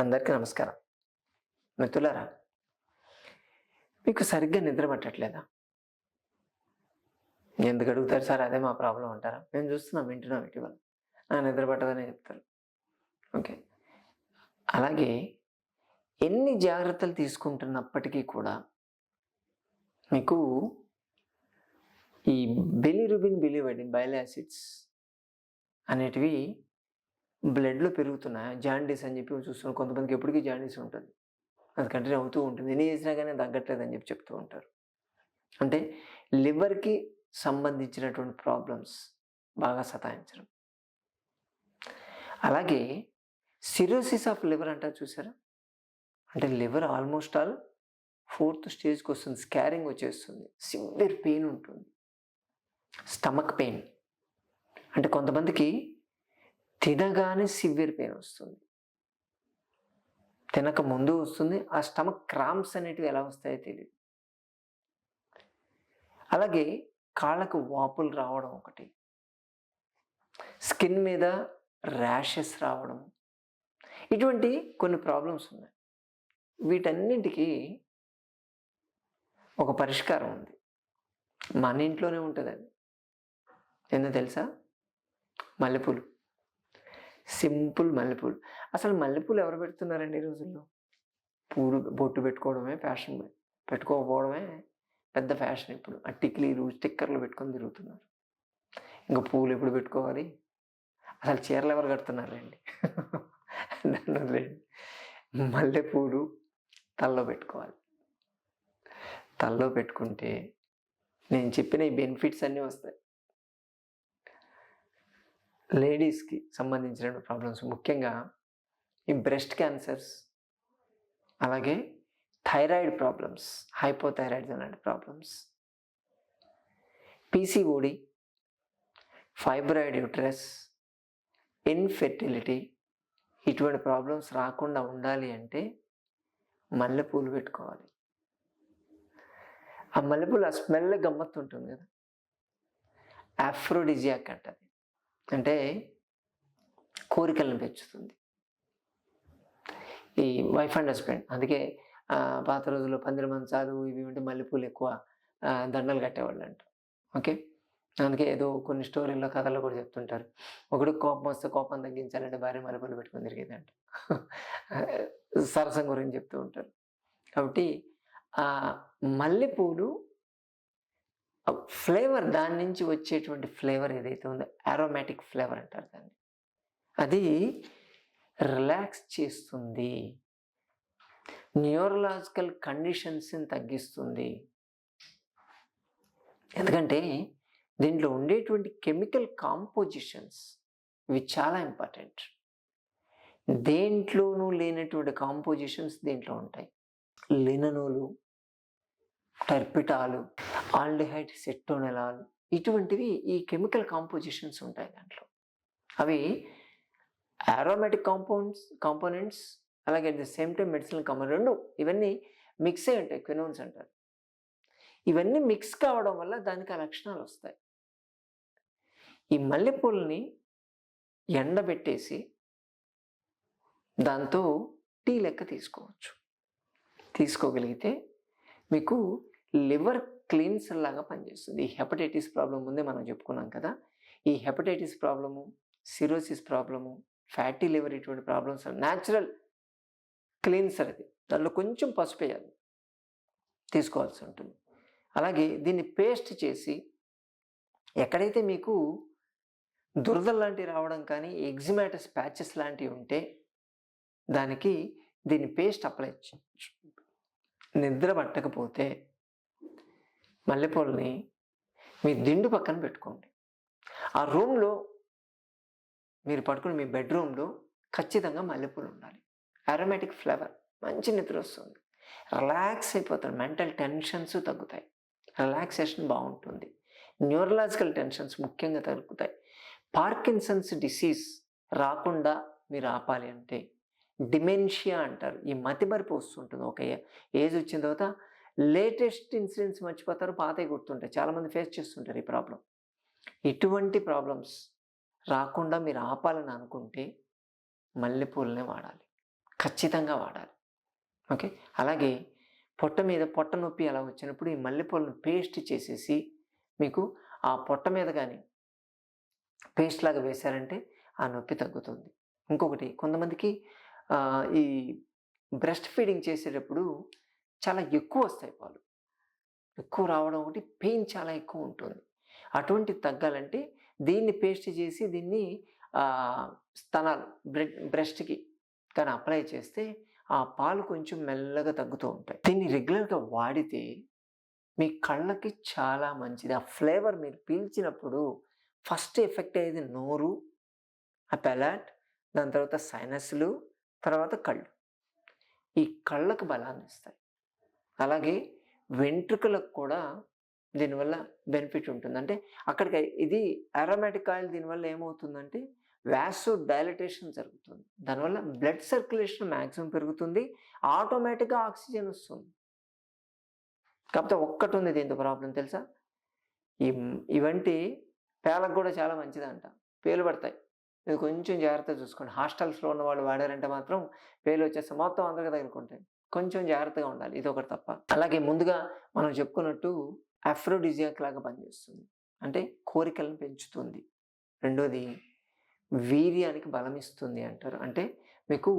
అందరికీ నమస్కారం. మిత్రులారా మీకు సరిగ్గా నిద్ర పట్టట్లేదా? ఎందుకు అడుగుతారు సార్? అదే మా ప్రాబ్లం అంటారా? మేము చూస్తున్నాం వింటున్నాం ఇటీవల. నా నిద్ర పట్టదనే చెప్తారు. ఓకే. అలాగే ఎన్ని జాగ్రత్తలు తీసుకుంటున్నప్పటికీ కూడా మీకు ఈ బెలిరుబిన్ బిలివడిన్ బైల్ యాసిడ్స్ అనేటివి బ్లడ్లో పెరుగుతున్నాయా జాండీస్ అని చెప్పి చూస్తున్నాం కొంతమందికి ఎప్పటికీ జాండీస్ ఉంటుంది. అది కంటిన్యూ అవుతూ ఉంటుంది. ఎన్ని చేసినా కానీ తగ్గట్లేదు అని చెప్పి చెప్తూ ఉంటారు. అంటే లివర్కి సంబంధించినటువంటి ప్రాబ్లమ్స్ బాగా సతాయించడం. అలాగే సిరోసిస్ ఆఫ్ లివర్ అంటారు చూసారా? అంటే లివర్ ఆల్మోస్ట్ ఆల్ ఫోర్త్ స్టేజ్కి వస్తుంది. స్కారింగ్ వచ్చేస్తుంది. సివియర్ పెయిన్ ఉంటుంది. Stomach pain. అంటే కొంతమందికి తినగానే సివియర్ పెయిన్ వస్తుంది. తినక ముందు వస్తుంది. ఆ స్టమక్ క్రాంప్స్ అనేటివి ఎలా వస్తాయో తెలియదు అలాగే కాళ్ళకు వాపులు రావడం ఒకటి. స్కిన్ మీద ర్యాషెస్ రావడం. ఇటువంటి కొన్ని ప్రాబ్లమ్స్ ఉన్నాయి. వీటన్నింటికి ఒక పరిష్కారం ఉంది. మన ఇంట్లోనే ఉంటుంది అది ఏందో తెలుసా? మల్లెపూలు. సింపుల్ మల్లెపూలు. అసలు మల్లెపూలు ఎవరు పెడుతున్నారండి ఈ రోజుల్లో? పూలు బొట్టు పెట్టుకోవడమే ఫ్యాషన్ పెట్టుకోకపోవడమే పెద్ద ఫ్యాషన్ ఇప్పుడు. ఆ టిక్లీలు స్టిక్కర్లు పెట్టుకొని తిరుగుతున్నారు. ఇంకా పూలు ఎప్పుడు పెట్టుకోవాలి? అసలు చీరలు ఎవరు కడుతున్నారండి నన్ను మల్లెపూలు తల్లో పెట్టుకోవాలి. తల్లో పెట్టుకుంటే నేను చెప్పిన ఈ బెనిఫిట్స్ అన్నీ వస్తాయి. లేడీస్కి సంబంధించిన ప్రాబ్లమ్స్. ముఖ్యంగా ఈ బ్రెస్ట్ క్యాన్సర్స్ అలాగే థైరాయిడ్ ప్రాబ్లమ్స్ హైపోథైరాయిడ్స్ అలాంటి problems PCOD fibroid uterus infertility ఇటువంటి ప్రాబ్లమ్స్ రాకుండా ఉండాలి అంటే మల్లెపూలు పెట్టుకోవాలి. ఆ మల్లెపూలు ఆ స్మెల్ గమ్మత్తు ఉంటుంది కదా. ఆఫ్రోడిజియాక్ అంటది. అంటే కోరికలను పెంచుతుంది. ఈ వైఫ్ అండ్ హస్బెండ్ అందుకే పాత రోజుల్లో పందిరి మంచాలు ఇవి ఉంటే మల్లెపూలు ఎక్కువ దండలు కట్టేవాళ్ళు అంట. ఓకే? అందుకే ఏదో కొన్ని స్టోరీల్లో కథల్లో కూడా చెప్తుంటారు. ఒకడు కోపం వస్తే కోపం తగ్గించాలంటే భార్య మల్లెపూలు పెట్టుకుని తిరిగేదంట. సరసం గురించి చెప్తూ ఉంటారు. కాబట్టి ఆ మల్లెపూలు ఫ్లేవర్ దాని నుంచి వచ్చేటువంటి ఫ్లేవర్ ఏదైతే ఉందో అరోమాటిక్ ఫ్లేవర్ అంటారు దాన్ని. అది రిలాక్స్ చేస్తుంది. న్యూరలాజికల్ కండిషన్స్ని తగ్గిస్తుంది. ఎందుకంటే దీంట్లో ఉండేటువంటి కెమికల్ కాంపోజిషన్స్ ఇవి చాలా ఇంపార్టెంట్. దేంట్లోనూ లేనటువంటి కాంపోజిషన్స్ దీంట్లో ఉంటాయి. లిననోలు టర్పిటాలు ఆల్డిహైడ్ సెట్టోనెలాల్ ఇటువంటివి ఈ కెమికల్ కాంపోజిషన్స్ ఉంటాయి దాంట్లో. అవి ఆరోమేటిక్ కాంపౌండ్స్ కాంపోనెంట్స్ అలాగే at the same time medicine compound రెండు ఇవన్నీ మిక్స్ అయి ఉంటాయి క్వినోన్స్ అంటారు. ఇవన్నీ మిక్స్ కావడం వల్ల దానికి ఆ లక్షణాలు వస్తాయి. ఈ మల్లెపూలని ఎండబెట్టేసి దాంతో టీ లెక్క తీసుకోవచ్చు. తీసుకోగలిగితే మీకు లివర్ క్లీన్సర్ లాగా పనిచేస్తుంది. ఈ హెపటైటిస్ ప్రాబ్లం ముందే మనం చెప్పుకున్నాం కదా. ఈ hepatitis problem cirrhosis problem fatty liver ఇటువంటి ప్రాబ్లమ్స్ న్యాచురల్ క్లీన్సర్ అది. దాంట్లో కొంచెం పసుపు వేయాలి. తీసుకోవాల్సి ఉంటుంది. అలాగే దీన్ని పేస్ట్ చేసి ఎక్కడైతే మీకు దురదలు లాంటివి రావడం కానీ ఎగ్జిమాటస్ ప్యాచెస్ లాంటివి ఉంటే దానికి దీన్ని పేస్ట్ అప్లై చేయొచ్చు. నిద్ర పట్టకపోతే మల్లెపూలని మీ దిండు పక్కన పెట్టుకోండి. ఆ రూమ్లో మీరు పడుకుని మీ బెడ్రూమ్లో ఖచ్చితంగా మల్లెపూలు ఉండాలి. అరోమాటిక్ ఫ్లేవర్ మంచి నిద్ర వస్తుంది. రిలాక్స్ అయిపోతారు. మెంటల్ టెన్షన్స్ తగ్గుతాయి. రిలాక్సేషన్ బాగుంటుంది. న్యూరలాజికల్ టెన్షన్స్ ముఖ్యంగా తగ్గుతాయి. పార్కిన్సన్స్ డిసీజ్ రాకుండా మీరు ఆపాలి అంటే డిమెన్షియా అంటారు. ఈ మతిమరుపు వస్తుంటుంది. ఒక ఏజ్ వచ్చిన తర్వాత లేటెస్ట్ ఇన్సిడెంట్స్ మర్చిపోతారు పాతవి గుర్తుంటాయి. చాలామంది ఫేస్ చేస్తుంటారు ఈ ప్రాబ్లం. ఇటువంటి ప్రాబ్లమ్స్ రాకుండా మీరు ఆపాలని అనుకుంటే మల్లెపూలనే వాడాలి. ఖచ్చితంగా వాడాలి. ఓకే అలాగే పొట్ట మీద పొట్ట నొప్పి అలా వచ్చినప్పుడు ఈ మల్లెపూలను పేస్ట్ చేసేసి మీకు ఆ పొట్ట మీద కానీ పేస్ట్ లాగా వేశారంటే ఆ నొప్పి తగ్గుతుంది. ఇంకొకటి కొంతమందికి ఈ బ్రెస్ట్ ఫీడింగ్ చేసేటప్పుడు చాలా ఎక్కువ వస్తాయి పాలు. ఎక్కువ రావడం ఒకటి పెయిన్ చాలా ఎక్కువ ఉంటుంది. అటువంటి తగ్గాలంటే దీన్ని పేస్ట్ చేసి దీన్ని స్తనాలు బ్రెడ్ బ్రెస్ట్కి కానీ అప్లై చేస్తే ఆ పాలు కొంచెం మెల్లగా తగ్గుతూ ఉంటాయి. దీన్ని రెగ్యులర్గా వాడితే మీ కళ్ళకి చాలా మంచిది. ఆ ఫ్లేవర్ మీరు పీల్చినప్పుడు ఫస్ట్ ఎఫెక్ట్ అయ్యేది నోరు ఆ పెలాట్ దాని తర్వాత సైనస్లు తర్వాత కళ్ళు. ఈ కళ్ళకు బలాన్ని ఇస్తాయి. అలాగే వెంట్రుకలకు కూడా దీనివల్ల బెనిఫిట్ ఉంటుంది. అంటే అక్కడికి ఇది అరోమాటిక్ ఆయిల్ దీనివల్ల ఏమవుతుందంటే వ్యాసు డైలటేషన్ జరుగుతుంది. దానివల్ల బ్లడ్ సర్క్యులేషన్ మ్యాక్సిమం పెరుగుతుంది. ఆటోమేటిక్గా ఆక్సిజన్ వస్తుంది. కాకపోతే ఒక్కటి ఉంది దీంతో ప్రాబ్లం తెలుసా? ఈ ఇవంటి పేలకు కూడా చాలా మంచిదంట. పేలు పడతాయి ఇది కొంచెం జాగ్రత్తగా చూసుకోండి. హాస్టల్స్లో ఉన్న వాళ్ళు వాడారంటే మాత్రం పేలు వచ్చేస్తే మొత్తం అందరికీ తగులుకుంటాయి కొంచెం జాగ్రత్తగా ఉండాలి. ఇది ఒకటి తప్ప. అలాగే ముందుగా మనం చెప్పుకున్నట్టు అఫ్రోడిజియాక్ లాగా పనిచేస్తుంది. అంటే కోరికలను పెంచుతుంది. రెండోది వీర్యానికి బలం ఇస్తుంది అంటారు. అంటే మీకు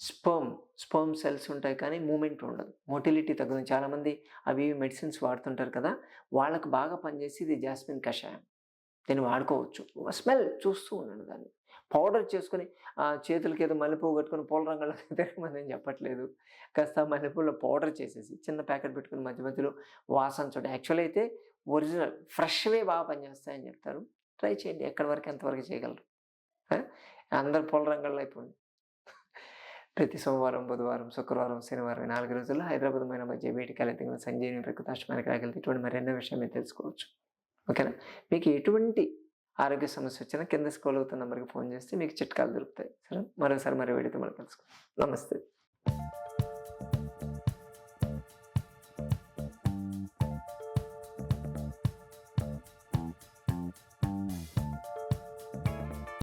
స్పర్మ్ స్పర్మ్ సెల్స్ ఉంటాయి కానీ మూమెంట్ ఉండదు. మోటిలిటీ తగ్గుతుంది. చాలామంది అవి మెడిసిన్స్ వాడుతుంటారు కదా! వాళ్ళకు బాగా పనిచేసి ఇది జాస్మిన్ కషాయం. దీన్ని వాడుకోవచ్చు. స్మెల్ చూస్తూ ఉన్నాను దాన్ని. పౌడర్ చేసుకొని ఆ చేతులకి ఏదో మల్లెపువ్వు కట్టుకొని పూల రంగులో తిరగమని నేను చెప్పట్లేదు. కాస్త మల్లెపూలు పౌడర్ చేసేసి చిన్న ప్యాకెట్ పెట్టుకుని మధ్య మధ్యలో వాసన చూడండి యాక్చువల్ అయితే ఒరిజినల్ ఫ్రెష్వే బాగా పనిచేస్తాయని చెప్తారు. ట్రై చేయండి ఎక్కడి వరకు ఎంతవరకు చేయగలరు. అందరు పూల రంగుల్లో అయిపోయింది ప్రతి సోమవారం బుధవారం శుక్రవారం శనివారం నాలుగు రోజుల్లో హైదరాబాద్ మైన మధ్య బయటికి వెళ్తే సంజీవిని ప్రకృతాష్టమానికి రాగలిగితే ఇటువంటి మరెన్నో విషయం మీరు తెలుసుకోవచ్చు. ఓకేనా? మీకు ఎటువంటి ఆరోగ్య సమస్య వచ్చినా కింద స్కూల్ అవుతున్న నెంబర్కి ఫోన్ చేస్తే మీకు చిట్కాలు దొరుకుతాయి. సరే మరోసారి మరో వీడియోతో మనం కలుసుకుందాం. నమస్తే.